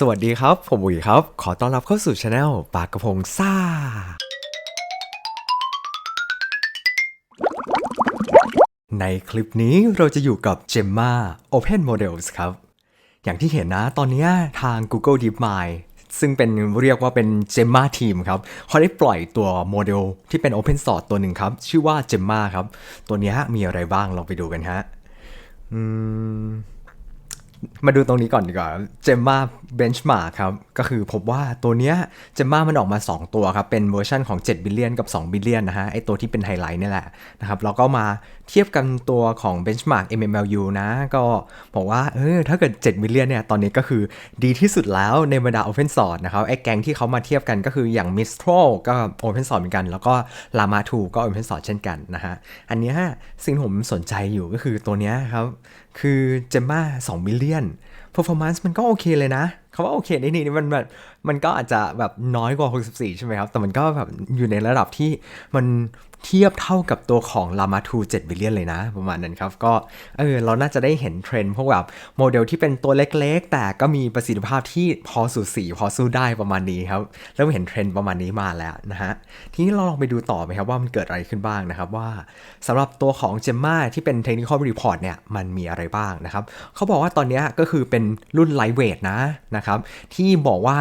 สวัสดีครับ ผมอุ๋ยครับ ขอต้อนรับเข้าสู่ช anel ปากกระพงซ่า ในคลิปนี้เราจะอยู่กับ Gemma Open Models ครับ อย่างที่เห็นนะตอนนี้ทาง Google DeepMind ซึ่งเป็นเรียกว่าเป็น Gemma Team ครับเขาได้ปล่อยตัวโมเดลที่เป็น Open Source ตัวหนึ่งครับ ชื่อว่า Gemma ครับ ตัวนี้มีอะไรบ้างลองไปดูกันฮะ อืม มาดูตรงนี้ก่อนดีกว่า Gemma Benchmark ครับ ก็คือพบว่าตัวเนี้ย Gemma มันออกมา 2 ตัวครับ เป็นเวอร์ชันของ 7 บิลเลียนกับ 2 บิลเลียนนะฮะ ไอตัวที่เป็นไฮไลท์นี่แหละนะครับแล้วก็มาเทียบกันตัวของ Benchmark MMLU นะ ก็บอกว่าเออถ้าเกิด 7 บิลเลียนเนี่ย ตอนนี้ก็คือดีที่สุดแล้วในบรรดา Open Source นะครับ ไอแก๊งที่เขามาเทียบกันก็คืออย่าง Mistral ก็ Open Source เหมือนกัน แล้วก็ Llama 2ก็ Open Source เช่นกันนะฮะอันเนี้ยสิ่งผมสนใจอยู่ก็คือตัวเนี้ยครับ คือ Gemma 2มิลเลียน performance มันก็โอเคเลยนะคาว่าโอเคในี่นี่มันแบบมันก็อาจจะแบบน้อยกว่า 64 ใช่ไหมครับ แต่มันก็แบบอยู่ในระดับที่มันเทียบเท่ากับตัวของ Llama 2 7 billion เลยนะประมาณนั้นครับ ก็เออเราน่าจะได้เห็นเทรนด์พวกแบบโมเดลที่เป็นตัวเล็กๆ แต่ก็มีประสิทธิภาพที่พอสูสีพอสู้ได้ประมาณนี้ครับเริ่มเห็นเทรนด์ประมาณนี้มาแล้วนะฮะทีนี้เราลองไปดูต่อไหมครับว่ามันเกิดอะไรขึ้นบ้างนะครับว่าสำหรับตัวของ Gemma ที่เป็น Technical Report เนี่ยมันมีอะไรบ้างนะครับเขาบอกว่าตอนนี้ก็คือเป็นรุ่น Lightweight นะนะครับที่บอกว่า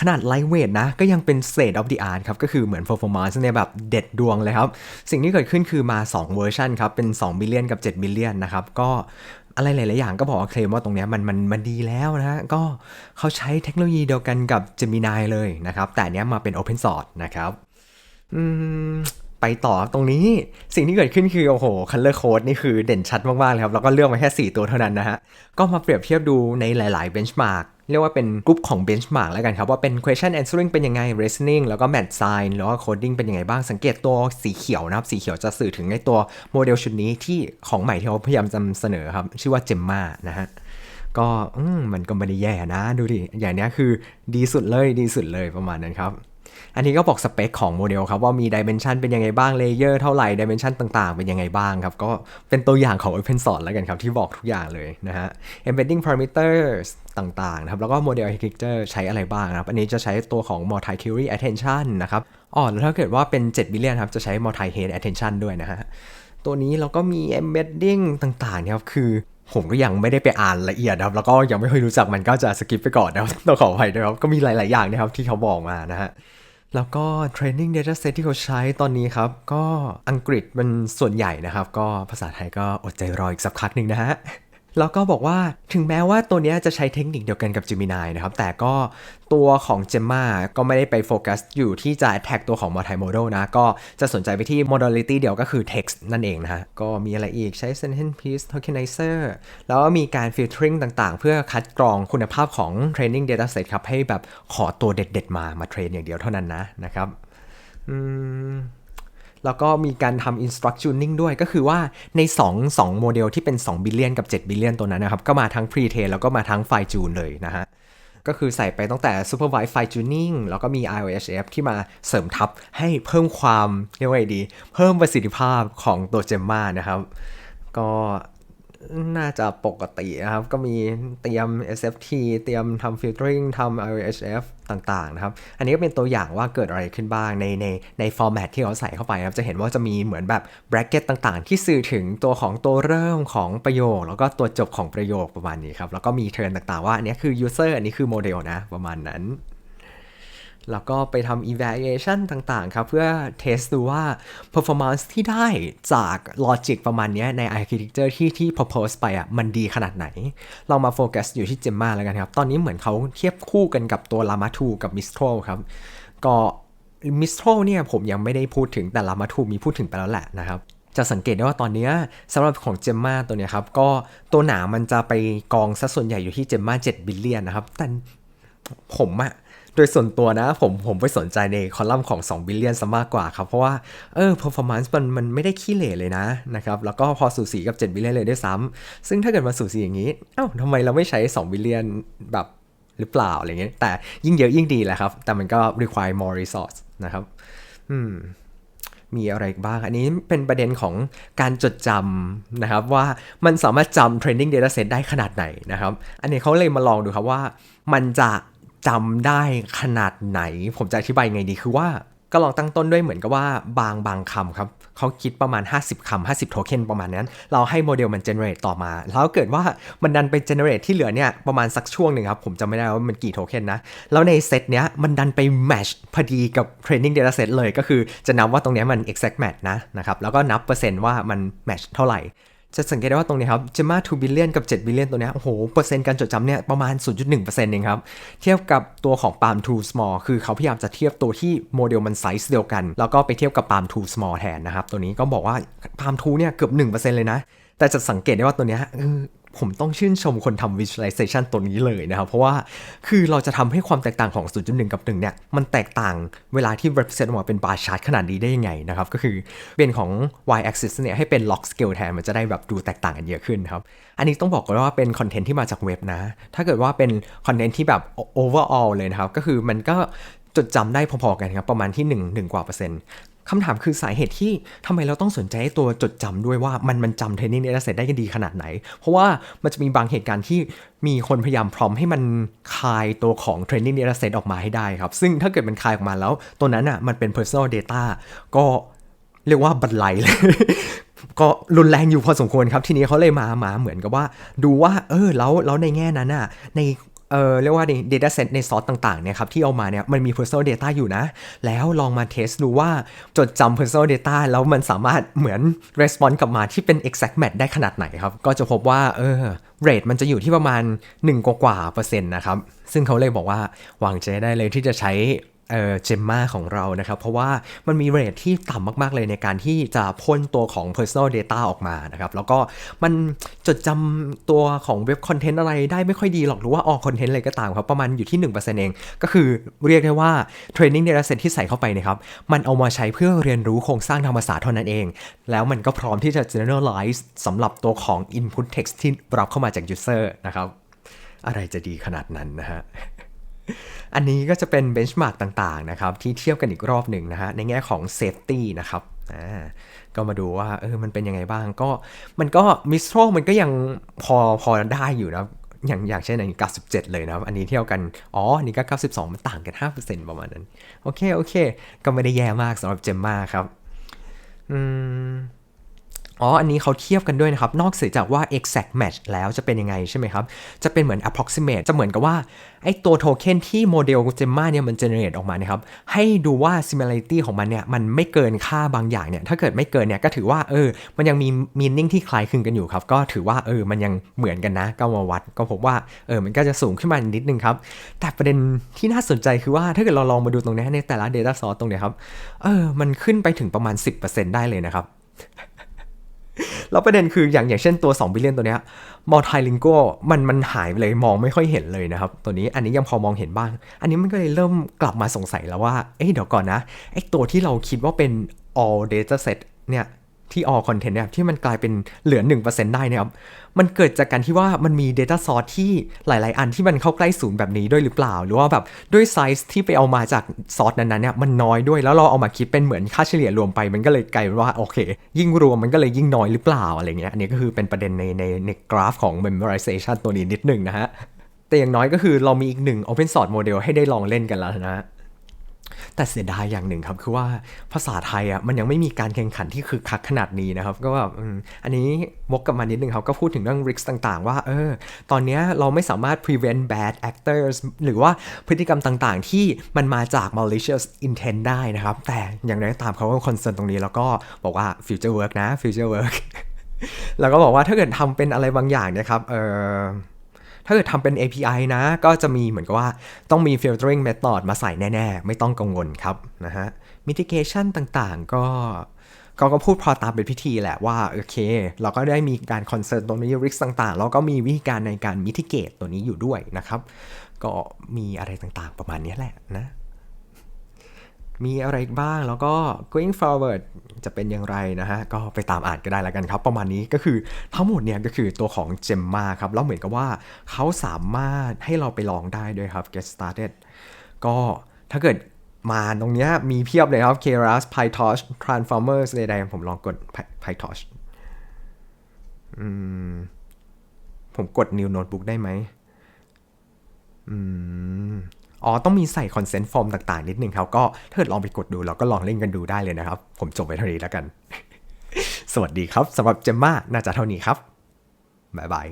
ขนาดไลท์เวทนะ ก็ยังเป็น State of the Art ครับ ก็คือเหมือน Performance เนี่ยแบบเด็ดดวงเลยครับ สิ่งที่เกิดขึ้นคือมา 2 เวอร์ชันครับ เป็น2บิลเลียนกับ7บิลเลียนนะครับ ก็อะไรหลาย ๆ อย่างก็บอกว่าเคลมว่าตรงเนี้ยมันมันมันดีแล้วนะฮะ ก็เขาใช้เทคโนโลยีเดียวกันกับ Gemini เลยนะครับ แต่เนี้ยมาเป็น Open Source นะครับ อืม ไปต่อตรงนี้สิ่งที่เกิดขึ้นคือ โอ้โห color code นี่คือเด่นชัดมากๆเลยครับ แล้วก็เลือกมาแค่ 4 ตัวเท่านั้นนะฮะ ก็มาเปรียบเทียบดูในหลาย ๆ benchmark เรียกว่าเป็นกลุ่มของ benchmark แล้วกันครับ ว่าเป็น question answering เป็นยังไง reasoning แล้วก็ math sign แล้วก็ coding เป็นยังไงบ้างสังเกตตัวสีเขียวนะครับ สีเขียวจะสื่อถึงในตัวโมเดลชุดนี้ที่ของใหม่ที่เขาพยายามนำเสนอครับ ชื่อว่า Gemma นะฮะก็มันก็ไม่ได้แย่นะ ดูดิอย่างนี้คือดีสุดเลยดีสุดเลยประมาณนั้นครับ อันนี้ก็บอกสเปคของโมเดลครับว่ามีดิเมนชันเป็นยังไงบ้างเลเยอร์เท่าไหร่ดิเมนชันต่างๆ เป็นยังไงบ้างครับ ก็เป็นตัวอย่างของ Open Source แล้วกันครับ ที่บอกทุกอย่างเลยนะฮะ embedding parameters ต่างๆนะครับ แล้วก็ model architecture ใช้อะไรบ้างครับ อันนี้จะใช้ตัวของ multi query attention นะครับอ๋อแล้วถ้าเกิดว่าเป็น7 billion ครับ จะใช้ multi head attention ด้วยนะฮะตัวนี้เราก็มี embedding ต่างๆนะครับคือผมก็ยังไม่ได้ไปอ่านละเอียดครับ แล้วก็ยังไม่ค่อยรู้จักมันก็จะสกิปไปก่อนนะครับต้องขออภัยด้วยครับ ก็มีหลาย ๆ อย่างนะครับที่เขาบอกมานะฮะ แล้วก็ training data set ที่เขาใช้ตอนนี้ครับ ก็อังกฤษมันส่วนใหญ่นะครับ ก็ภาษาไทยก็อดใจรออีกสักพักหนึ่งนะฮะ แล้วก็บอกว่าถึงแม้ว่าตัวนี้จะใช้เทคนิคเดียวกันกับ Gemini นะครับ แต่ก็ตัวของ Gemma ก็ไม่ได้ไปโฟกัสอยู่ที่จะ attack ตัวของ multimodal นะ ก็จะสนใจไปที่ modality เดียวก็คือ text นั่นเองนะฮะ ก็มีอะไรอีกใช้ sentence piece tokenizer แล้วก็มีการ filtering ต่างๆ เพื่อคัดกรองคุณภาพของ training dataset ครับ ให้แบบขอตัวเด็ดๆ มามาเทรนอย่างเดียวเท่านั้นนะนะครับ อืม แล้วก็มีการทำ instruct tuning ด้วยก็คือว่าใน 2 2 โมเดลที่เป็น 2 บิลเลียนกับ 7 บิลเลียนตัวนั้นนะครับ ก็มาทั้ง pre train แล้วก็มาทั้ง fine tune เลยนะฮะ ก็คือใส่ไปตั้งแต่ supervised fine tuning แล้วก็มี IOHF ที่มาเสริมทับให้เพิ่มความเรียกว่าไงดี เพิ่มประสิทธิภาพของตัว Gemma นะครับ ก็ น่าจะปกตินะครับ ก็มีเตรียม SFT เตรียมทำ filtering ทำ IOHF ต่างๆนะครับ อันนี้ก็เป็นตัวอย่างว่าเกิดอะไรขึ้นบ้างในในในฟอร์แมตที่เขาใส่เข้าไปครับ จะเห็นว่าจะมีเหมือนแบบ bracket ต่างๆ ที่สื่อถึงตัวของตัวเริ่มของประโยค แล้วก็ตัวจบของประโยคประมาณนี้ครับ แล้วก็มีเทรนต่างๆ ว่าอันนี้คือ user อันนี้คือโมเดลนะประมาณนั้น แล้วก็ไปทำ evaluation ต่างๆ ครับ เพื่อเทสดูว่า performance ที่ได้จาก logic ประมาณนี้ใน architecture ที่ที่ propose ไปอะมันดีขนาดไหน เรามาโฟกัสอยู่ที่ Gemma แล้วกันครับ ตอนนี้เหมือนเขาเทียบคู่กันกับตัว Llama 2 กับ Mistral ครับ ก็ Mistral เนี่ยผมยังไม่ได้พูดถึงแต่ Llama 2มีพูดถึงไปแล้วแหละนะครับ จะสังเกตได้ว่าตอนนี้สำหรับของ Gemma ตัวเนี้ยครับ ก็ตัวหนามันจะไปกองซะส่วนใหญ่อยู่ที่ Gemma 7 billion นะครับ แต่ ผมอะโดยส่วนตัวนะผมผมไปสนใจในคอลัมน์ของ2บิลเลียนซะมากกว่าครับ เพราะว่าเออ performance มันมันไม่ได้ขี้เหร่เลยนะนะครับแล้วก็พอสูสีกับ7บิลเลียนเลยด้วยซ้ำซึ่งถ้าเกิดมาสูสีอย่างนี้ เอ้าทำไมเราไม่ใช้2บิลเลียนแบบหรือเปล่าอะไรเงี้ยแต่ยิ่งเยอะยิ่งดีแหละครับ แต่มันก็ require more resource นะครับอืมมีอะไรบ้าง อันนี้เป็นประเด็นของการจดจำนะครับ ว่ามันสามารถจำ training data set ได้ขนาดไหนนะครับ อันนี้เขาเลยมาลองดูครับว่ามันจะ จำได้ขนาดไหน ผมจะอธิบายไงดีคือว่าก็ลองตั้งต้นด้วยเหมือนกับว่าบางบางคำครับเขาคิดประมาณ 50คำ50 โทเค็นประมาณนั้น เราให้โมเดลมันเจเนเรตต่อมา แล้วเกิดว่ามันดันไปเจเนเรตที่เหลือเนี่ย ประมาณสักช่วงหนึ่งครับ ผมจำไม่ได้ว่ามันกี่โทเค็นนะ แล้วในเซตเนี้ยมันดันไปแมชพอดีกับ training data set เลย ก็คือจะนับว่าตรงเนี้ยมัน exact match นะนะครับ แล้วก็นับเปอร์เซ็นต์ว่ามันแมชเท่าไหร่ จะสังเกตได้ว่าตรงนี้ครับจะมา2 billion กับ 7 billion ตัวนี้โอ้โห เปอร์เซ็นต์การจดจำเนี่ยประมาณ 0.1%เองครับ เทียบกับตัวของ Palm 2 Small คือเขาพยายามจะเทียบตัวที่โมเดลมันไซส์เดียวกัน แล้วก็ไปเทียบกับ Palm 2 Small แทนนะครับ ตัวนี้ก็บอกว่า Palm 2เนี่ยเกือบ 1%เลยนะ แต่จะสังเกตได้ว่าตัวเนี้ยเออ ผมต้องชื่นชมคนทำ visualization ตัวนี้เลยนะครับ เพราะว่าคือเราจะทำให้ความแตกต่างของ 0.1 กับ 1 เนี่ย มันแตกต่างเวลาที่ represent ออกมาเป็น bar chart ขนาดนี้ได้ยังไงนะครับ ก็คือเปลี่ยนของ y axis เนี่ยให้เป็น log scale แทน มันจะได้แบบดูแตกต่างกันเยอะขึ้นครับ อันนี้ต้องบอกก่อนว่าเป็นคอนเทนต์ที่มาจากเว็บนะ ถ้าเกิดว่าเป็นคอนเทนต์ที่แบบ overall เลยนะครับ ก็คือมันก็จดจำได้พอๆกันครับ ประมาณที่ 1 1 กว่าเปอร์เซ็นต์ คำถามคือสาเหตุที่ทำไมเราต้องสนใจตัวจดจำด้วยว่ามันมันจำเทรนนิ่งเดต้าเซตได้กันดีขนาดไหน เพราะว่ามันจะมีบางเหตุการณ์ที่มีคนพยายามพร้อมให้มันคายตัวของ Training Data Set ออกมาให้ได้ครับ ซึ่งถ้าเกิดมันคายออกมาแล้ว ตัวนั้นอะมันเป็น Personal Data ก็เรียกว่าบันไลเลย ก็รุนแรงอยู่พอสมควรครับ ทีนี้เขาเลยมามาเหมือนกับว่า ดูว่า เออแล้วแล้วในแง่นั้นอะใน เออเรียกว่าใน data set ในซอสต่างๆเนี่ยครับที่เอามาเนี่ยมันมี personal data อยู่นะ แล้วลองมาเทสดูว่าจดจำ personal data แล้วมันสามารถเหมือน response กลับมาที่เป็น exact match ได้ขนาดไหนครับ ก็จะพบว่าเออ rate มันจะอยู่ที่ประมาณ1กว่ากว่าเปอร์เซ็นต์นะครับ ซึ่งเขาเลยบอกว่าวางใจได้เลยที่จะใช้ เออเจมมาของเรานะครับ เพราะว่ามันมีเรทที่ต่ำมาก ๆ เลยในการที่จะพ่นตัวของ personal data ออกมานะครับ แล้วก็มันจดจำตัวของเว็บคอนเทนต์อะไรได้ไม่ค่อยดีหรอกหรือว่าออกคอนเทนต์อะไรก็ตามครับ ประมาณอยู่ที่ 1%เอง ก็คือเรียกได้ว่า training data set ที่ใส่เข้าไปนะครับ มันเอามาใช้เพื่อเรียนรู้โครงสร้างธรรมศาสตร์เท่านั้นเอง แล้วมันก็พร้อมที่จะ generalize สำหรับตัวของ input text ที่รับเข้ามาจาก user นะครับอะไรจะดีขนาดนั้นนะฮะ อันนี้ก็จะเป็นเบนช์มาร์กต่างๆนะครับที่เทียบกันอีกรอบหนึ่งนะฮะในแง่ของเซฟตี้นะครับอ่าก็มาดูว่าเออมันเป็นยังไงบ้างก็มันก็มิสโตรมันก็ยังพอพอได้อยู่นะอย่างอย่างเช่นอันนี้97 เลยนะครับอันนี้เที่ยวกัน อ๋อ อันนี้ก็ 92 มันต่างกัน 5%ประมาณนั้น โอเค โอเค ก็ไม่ได้แย่มากสำหรับเจมมาครับ อืม อ๋อ อันนี้เขาเทียบกันด้วยนะครับ นอกเสียจากว่า exact match แล้วจะเป็นยังไงใช่ไหมครับ จะเป็นเหมือน approximate จะเหมือนกับว่า ไอ้ตัวโทเค็นที่โมเดล Gemma เนี่ยมัน generate ออกมาเนี่ยครับ ให้ดูว่า similarity ของมันเนี่ยมันไม่เกินค่าบางอย่างเนี่ย ถ้าเกิดไม่เกินเนี่ยก็ถือว่าเออ มันยังมี meaning ที่คล้ายคลึงกันอยู่ครับ ก็ถือว่าเออ มันยังเหมือนกันนะ ก็มาวัด ก็พบว่าเออ มันก็จะสูงขึ้นมานิดนึงครับ แต่ประเด็นที่น่าสนใจคือว่าถ้าเกิดเราลองมาดูตรงนี้ในแต่ละ data source ตรงเนี้ยครับ เออ มันขึ้นไปถึงประมาณ 10%ได้เลยนะครับ แล้วประเด็นคืออย่างอย่างเช่นตัว2บิลเลียนตัวเนี้ยมอลไทลิงโกมันมันหายไปเลยมองไม่ค่อยเห็นเลยนะครับ ตัวนี้อันนี้ยังพอมองเห็นบ้าง อันนี้มันก็เลยเริ่มกลับมาสงสัยแล้วว่า เอ้ยเดี๋ยวก่อนนะไอ้ตัวที่เราคิดว่าเป็น all data set เนี่ย ที่ all content เนี่ยที่มันกลายเป็นเหลือ 1%ได้นะครับ มันเกิดจากการที่ว่ามันมี Data Source ที่หลาย ๆ อันที่มันเข้าใกล้ศูนย์แบบนี้ด้วยหรือเปล่า หรือว่าแบบด้วยไซส์ที่ไปเอามาจากซอสนั้นๆเนี่ยมันน้อยด้วยแล้วเราเอามาคิดเป็นเหมือนค่าเฉลี่ยรวมไป มันก็เลยกลายเป็นว่าโอเค ยิ่งรวมมันก็เลยยิ่งน้อยหรือเปล่าอะไรเงี้ยอันนี้ก็คือเป็นประเด็นในในในกราฟของ memorization ตัวนี้นิดหนึ่งนะฮะแต่อย่างน้อยก็คือเรามีอีกหนึ่ง open source model ให้ได้ลองเล่นกันแล้วนะ แต่เสียดายอย่างหนึ่งครับ คือว่าภาษาไทยอะมันยังไม่มีการแข่งขันที่คือคักขนาดนี้นะครับ ก็แบบอันนี้วกกลับมานิดนึงครับ ก็พูดถึงเรื่อง risk ต่างๆ ว่าเออตอนนี้เราไม่สามารถ prevent bad actors หรือว่าพฤติกรรมต่างๆ ที่มันมาจาก malicious intent ได้นะครับ แต่อย่างไรก็ตามเขาก็ concern ตรงนี้แล้วก็บอกว่า future work นะ future work แล้วก็บอกว่าถ้าเกิดทำเป็นอะไรบางอย่างเนะครับเออ ถ้าเกิดทำเป็น API นะ ก็จะมีเหมือนกับว่าต้องมี filtering method มาใส่แน่ๆ ไม่ต้องกังวลครับนะฮะ mitigation ต่างๆ ก็ก็ก็พูดพอตามเป็นพิธีแหละว่า โอเค เราก็ได้มีการคอนเซิร์ตรงนี้ ริกต่างๆ แล้วก็มีวิธีการในการ mitigate ตัวนี้อยู่ด้วยนะครับ ก็มีอะไรต่างๆประมาณนี้แหละนะ มีอะไรบ้างแล้วก็ going forward จะเป็นอย่างไรนะฮะ ก็ไปตามอ่านก็ได้แล้วกันครับ ประมาณนี้ก็คือทั้งหมดเนี่ยก็คือตัวของ Gemma ครับ แล้วเหมือนกับว่าเขาสามารถให้เราไปลองได้ด้วยครับ get started ก็ถ้าเกิดมาตรงนี้มีเพียบเลยครับ Keras PyTorch Transformers ใดๆผมลองกด pytorch ผมกด new notebook ได้ไหมอืม อ๋อต้องมีใส่คอนเซนต์ฟอร์มต่างๆ นิดนึงครับ ก็เกิดลองไปกดดูแล้วก็ลองเล่นกันดูได้เลยนะครับ ผมจบไปเท่านี้แล้วกัน สวัสดีครับสำหรับเจมมาน่าจะเท่านี้ครับบ๊ายบาย